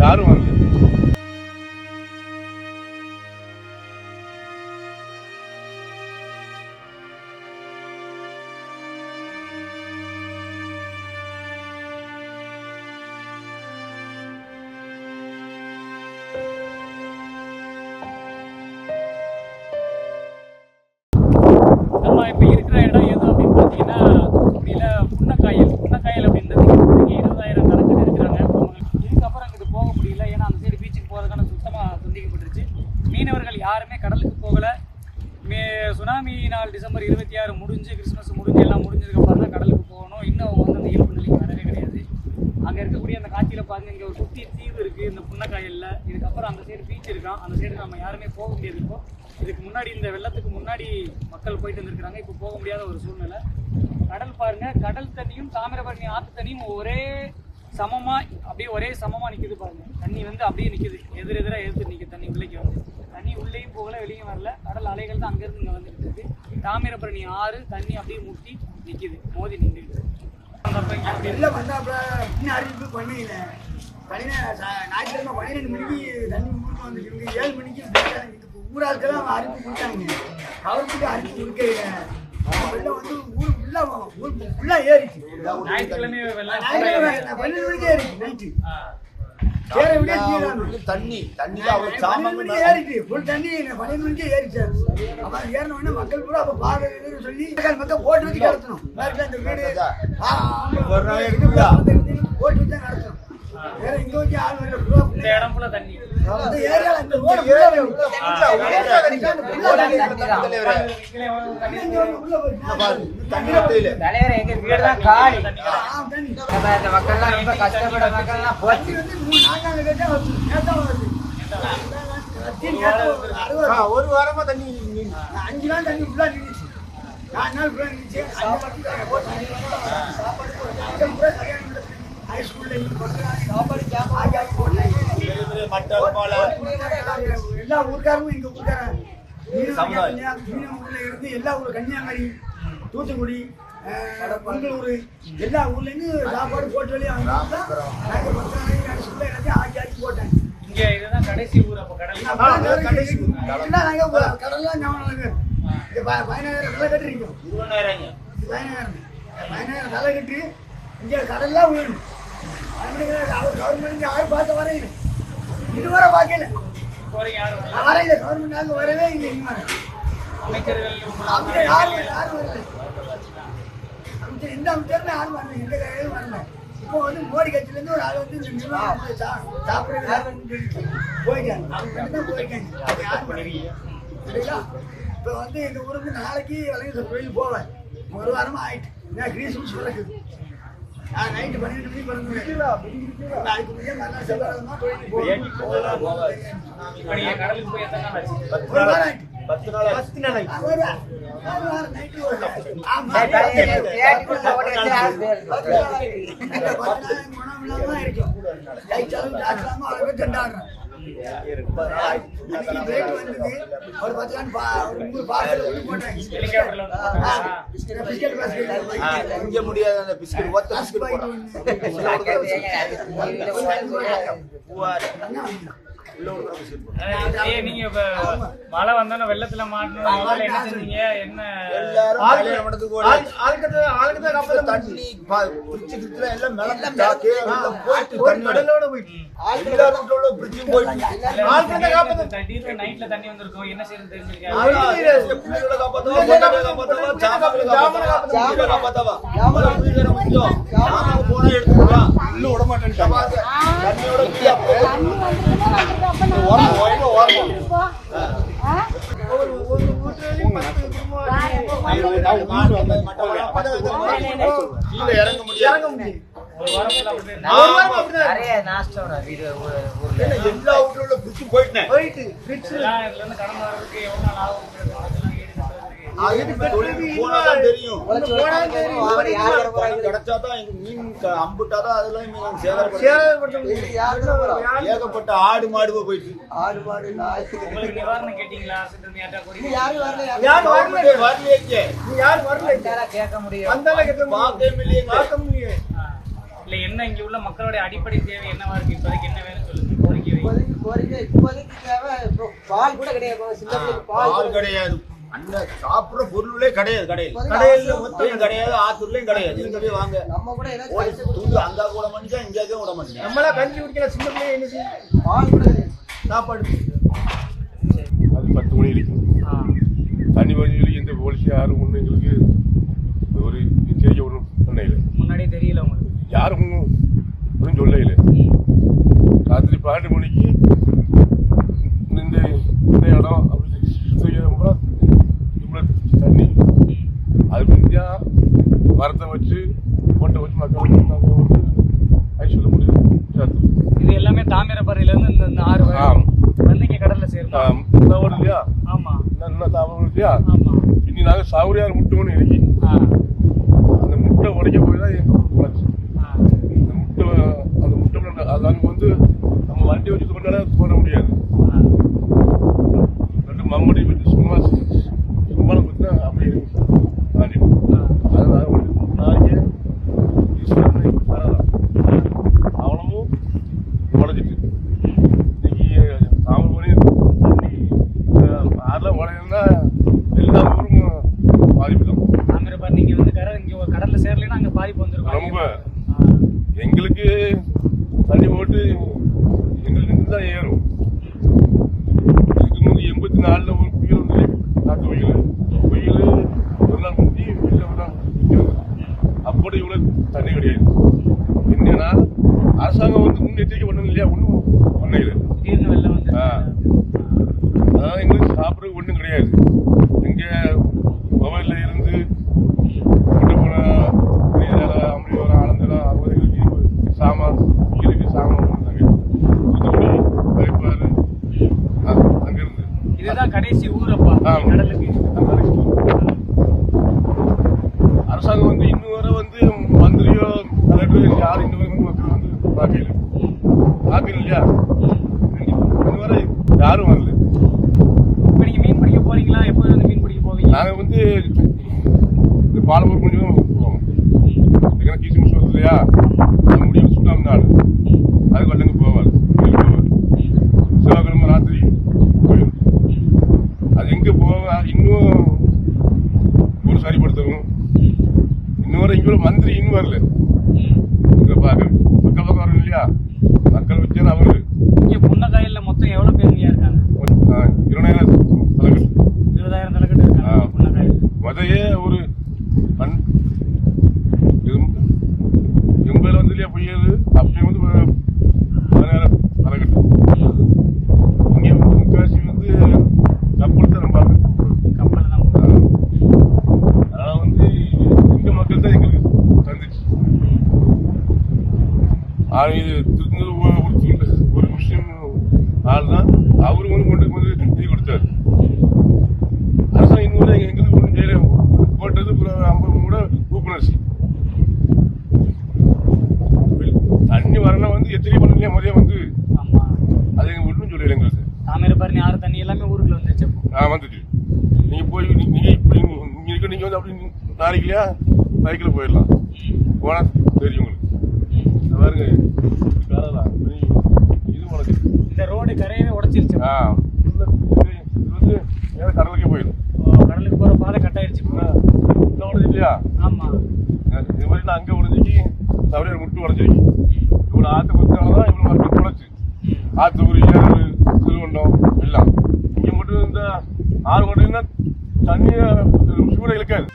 யாரும் சுத்தமாக துண்டிக்கப்பட்டுருச்சு மீனவர்கள் யாருமே கடலுக்கு போகலை. மே சுனாமி நாள் டிசம்பர் இருபத்தி ஆறு முடிஞ்சு கிறிஸ்மஸ் முடிஞ்சு எல்லாம் முடிஞ்சதுக்கப்புறம் தான் கடலுக்கு போகணும். இன்னும் அவங்க வந்து அந்த இயல்பு நிலைக்கு வரவே கிடையாது. அங்கே இருக்கக்கூடிய அந்த காட்சியில் பாருங்க இங்கே ஒரு சுற்றி தீவு இருக்குது இந்த புன்னக்காயில் இதுக்கப்புறம் அந்த சைடு பீச் இருக்கான். அந்த சைடு நம்ம யாருமே போக முடியாது இப்போ. இதுக்கு முன்னாடி இந்த வெள்ளத்துக்கு முன்னாடி மக்கள் போயிட்டு வந்திருக்கிறாங்க. இப்போ போக முடியாத ஒரு சூழ்நிலை. கடல் பாருங்கள் கடல் தண்ணியும் தாமிரபரணி ஆற்று தண்ணியும் ஒரே சமமா அப்படியே ஒரே சமமா நிக்குது பாருங்க. தண்ணி வந்து அப்படியே நிக்குது. எதிர் எதிராக எதிர்த்து நிக்குது தண்ணி உள்ளேக்கு வந்து. தண்ணி உள்ளேயும் போகல வெளியும் வரல. கடல் அலைகள் தான் அங்கிருந்து இங்க வந்துட்டு இருக்கு. தாமிரபரணி ஆறு தண்ணி அப்படியே முட்டி நிக்குது. மோதி நின்று அறிவிப்பு பண்ணல பனிரெண்டு ஞாயிற்றுக்கிழமை பன்னிரெண்டு மணிக்கு தண்ணி ஊருக்கு வந்துருக்கு ஏழு மணிக்கு இதுக்கு அறிவிப்பு கொடுத்தாங்க. அவருக்கு அறிவிப்பு கொடுக்கல. ஃபுல்லா ஃபுல்லா ஏறிச்சு ஞாயிற்றுக்கிழமை பன்னெண்டு மணிக்கு ஏறிச்சு நைட்டு தண்ணி ஏறிச்சு ஃபுல் தண்ணி பன்னெண்டு மணிக்கே ஏறிச்சு அப்ப ஏறின உடனே மக்கள் பூரா அப்ப சொல்லி மக்கள் போட்டு வச்சு அந்த வீடு இருக்குதா? போட்டு வச்சு தான் நடத்தணும் வேற இங்க வச்சு ஆள் வரல பூரா இந்த இடம் ஃபுல்லா தண்ணி மக்கள்லாம் ரொம்ப கஷ்டப்பட மக்கள்லாம் போச்சு. ஒரு வாரமா தண்ணி அஞ்சு நாள் தண்ணி ஃபுல்லா நின்றுச்சு நாலு நாள் ஃபுல்லா நின்றுச்சு சாப்பாடு போட்டாங்க சாப்பாடு போட்டாங்க மட்டம் போல. எல்லா ஊர்க்காரங்களும் எங்க இருந்து எல்லா ஊர் கன்னியாகுமரி தூத்துக்குடி அஹ், மங்களூர் எல்லா ஊர்ல இருந்து சாப்பாடு போட்டு வெளியே எல்லாத்தையும் ஆக்கி ஆக்கி போட்டேன். இங்க இதுதான் கடைசி ஊர் அப்ப கடல். கடைசி எல்லாம் நாங்க ஊ- கடல்லாம் ஞாபகம். இங்க ப- பதினாயிரம் பதினாயிரம். பதினாயிரம் தலை கட்டி இங்க கடல்லாம் வேணும். அவர் கவர்மெண்ட் யாரும் பார்த்து வரையில இதுவரை பார்க்கல. போறீங்க வரையில கவர்மெண்ட் வரவே இல்லை அமைச்சர்கள் யாரும் வரல, யாரும் வரல அமைச்சர் எந்த அமைச்சருமே யாரும் வரல. எந்த கையிலும் வரல. இப்போ வந்து மோடி கட்சியிலேருந்து ஒரு ஆள் வந்து இந்த சாப்பிடுறது யாரும் போயிட்டாங்க யாரும் சரிங்களா? இப்போ வந்து எங்கள் ஊருக்கு நாளைக்கு வளையல் கோயில் போவேன் ஒரு வாரமாக ஆயிட்டு. நான் கிரீஸ் நடக்குது. நைட்டு பன்னெண்டு பத்து பத்து நாள் பத்து நாள். இல்லாம இருக்கும். இங்க முடியாத அந்த பிஸ்கட் ஒத்த பிஸ்கட் போடுறான் நீங்க மழை வந்தோன்னு வெள்ளத்துல மாட்டணும் என்ன செஞ்சீங்க? என்ன? நைட்ல தண்ணி வந்திருக்கும். என்ன செய்யறது தெரிஞ்சிருக்கா? ஆனா, பிள்ளைகளை காப்பாத்தவா, பொண்டாட்டியை காப்பாத்தவா, ஜாமான்களை காப்பாத்தவா, வீட்டை காப்பாத்தவா. அவ்வளவு வீடு முக்கியம். ஜாமான் போனா எடுத்துட்டு வா. உள்ள விட மாட்டேன்ட்டாங்க. இறங்க ஆமா. நிறைய நாஷ்டம் வீடு ஊர்ல எல்லா வீட்டுல போயிட்டேன் இதெல்லாம் ஏகப்பட்ட ஆடு மாடுவ போயிட்டு உங்களுக்கு நிவாரணம் கேட்டீங்களா. இல்ல என்ன இங்க உள்ள மக்களுடைய அடிப்படை தேவை என்னவா இருக்கு இப்போதைக்கு என்ன வேணும் சொல்லுங்க கோரிக்கை. இப்போதைக்கு கோரிக்கை இப்போதைக்கு தேவை பால் கூட கிடையாது பால் பால் கூட கிடையாது அந்த சாப்பிடுற பொருளே கிடையாது கடையில். கடையில் மொத்தம் கிடையாது ஆத்தூர்லயும் கிடையாது. எங்க போய் வாங்க? நம்ம கூட தூண்டு அங்க கூட மாட்டேன் இங்கே விட மாட்டேன் நம்மளா கஞ்சி குடிக்கிற சின்ன பிள்ளைங்க என்ன கூட சாப்பாடு. அது பத்து மணி வரைக்கும் ஆ. தண்ணி வழியில் எந்த போலீஸ் யாரும் ஒன்றும் எங்களுக்கு ஒரு எச்சரிக்கை ஒன்றும் பண்ணல முன்னாடியே தெரியல உங்களுக்கு. யாரும் ஒன்றும் ஒன்றும் சொல்லல ராத்திரி பன்னெண்டு மணிக்கு இந்த இந்த இடம் அப்படி செய்யறப்ப இவ்வளோ தண்ணி அது முடிஞ்சா மரத்தை வச்சு கொட்டை வச்சு மக்கள் நாங்கள் வந்து ஐஸ் சொல்ல முடியும் சேர்த்து. இது எல்லாமே தாமிரபரணில இருந்து இந்த- இந்த ஆறு வரை ஆம். வந்து இங்க கடல்ல சேரும்? ஆம், இந்த ஓடு இல்லையா? ஆமா. இன்னும் இன்னும் தாவரம் இல்லையா? ஆமா. இனி நாங்கள் சாவரியார் முட்டை ஒன்று இறக்கி ஆ. அந்த முட்டை உடைக்க போய் தான் எங்க போச்சு. அந்த முட்டை அந்த முட்டை அது வந்து நம்ம வண்டி வச்சு கொண்டாட போட முடியாது. ரெண்டு மம்மடி வச்சு சும்மா சும்மா பார்த்தா அப்படியே தாண்டி அதனால ஒரு நாளைக்கு ஈஸ்வரனை வரலாம் அவனமும் உடஞ்சிட்டு இன்னைக்கு தாமல் பண்ணி தண்ணி ஆறுலாம் உடையணும்னா எல்லா ஊரும் பாதிப்பு தான் தாமிரபரணி இங்க வந்து கடல் இங்க ஒரு கடல்ல சேரலைன்னா அங்க பாதிப்பு வந்துருக்கும் ரொம்ப. ஆ. எங்களுக்கு தண்ணி போட்டு எங்களுக்கு இருந்து தான் ஏறும் இதுக்கு முந்தி எண்பத்தி நாலுல ஒரு புயல் வந்து காற்று புயல் புயல் ஒரு நாள் முந்தி வெளில ஒரு நாள் நிக்கிறது. இவ்வளவு தண்ணி கிடையாது. என்னன்னா அரசாங்கம் வந்து முன்னெச்சரிக்கை பண்ணணும் இல்லையா? ஒன்றும் பண்ணல. ஆ. அதாவது எங்களுக்கு சாப்பிட்றது ஒன்றும் கிடையாது. எங்க மொபைல்ல இருந்து கொண்டு போன அறுபது எங்களுக்கு சாமான் இருக்கு சாமான் வந்தாங்க தூத்துக்குடி கழிப்பாறு அங்கிருந்து இதுதான் கடைசி ஊரப்பா ஆமா. கடலுக்கு அரசாங்கம் வந்து இன்னும் வரை வந்து மந்திரியோ கலெக்டர் யாரும் இன்னும் வரை வந்து மக்கள் வந்து பார்க்கல பார்க்கல இல்லையா இன்னும் வரை யாரும் வரல. இப்ப நீங்க மீன் பிடிக்க போறீங்களா? எப்போ வந்து மீன் பிடிக்க போவீங்க? நாங்கள் வந்து இந்த பாலமூர் கொஞ்சம் போவோம். எங்கன்னா கீசன் சொல்லுது இல்லையா? அது முடியும் சுட்டாம் நாள். அது வல்லங்க போவார். போவார். செவ்வாய்க்கிழமை ராத்திரி போயிடும் அது எங்கே போவா? இன்னும் ஊர் சரிப்படுத்தணும். இன்னும் வரை இங்கே மந்திரி இன்னும் வரல. இங்கே பார்க்க மக்கள் பக்கம் வரணும் இல்லையா மக்கள் வச்சா அவரு இங்க புன்னக்காயல்ல மொத்தம் எவ்வளவு பேருங்க இருக்காங்க இருநூறு தலைவர் இருபதாயிரம் தலைக்கட்டு இருக்காங்க ஆ. புன்னக்காயல் முதையே ஒரு பன் எண்பதுல வந்து இல்லையா புயல் அப்படி வந்து ப- பதினாயிரம் தலைக்கட்டு இங்கே வந்து முக்காசி வந்து கப்பல் தான் நம்ம கப்பல் தான் போகும். அதனால் வந்து எங்க மக்கள் தான் எங்களுக்கு தந்துச்சு ஆனா இது திருநெல் உடுத்தூர்ல ஒரு முஸ்லீம் ஆள் தான் அவரு வந்து கொண்டு வந்து நிதி கொடுத்தாரு. அரசாங்கம் இன்னும் எங்களுக்கு ஒன்றும் செய்யல போட்டது அப்புறம் ஐம்பது கூட ஊப்புணர்ச்சி தண்ணி வரணும் வந்து எத்தனை பண்ணலையா முறையா வந்து அது எங்க ஒன்றும் சொல்லல எங்களுக்கு. தாமிரபரணி ஆறு தண்ணி எல்லாமே ஊருக்குள்ள வந்துருச்சு அப்போ. ஆ வந்துச்சு. நீங்க போய் நீங்க இப்படி நீங்க இருக்க நீங்க வந்து அப்படி நாளைக்குலையா பைக்கில் போயிடலாம். போனா தெரியும் உங்களுக்கு அது பாருங்க இது காலதான். நீ- இது உனக்கு இந்த ரோடு கரையவே உடைச்சிருச்சு ஆ இது இது வந்து நேரா கடலுக்கே போயிடும் ஓ, கடலுக்கு போற பாதை கட் ஆயிடுச்சு இப்போ. இன்னும் உடஞ்சி இல்லையா ஆமா இது மாதிரி நான் அங்கே உடஞ்சிக்கு சவரியார் முட்டு உடஞ்சிருக்கு இவ்வளோ ஆற்று குத்தினால தான் இவ்வளோ மக்கள் உழைச்சு ஆற்று ஏழு திருவண்டம் எல்லாம். இங்கே மட்டும் இந்த ஆறு ஓடுனா தண்ணியை சூட இழுக்காது.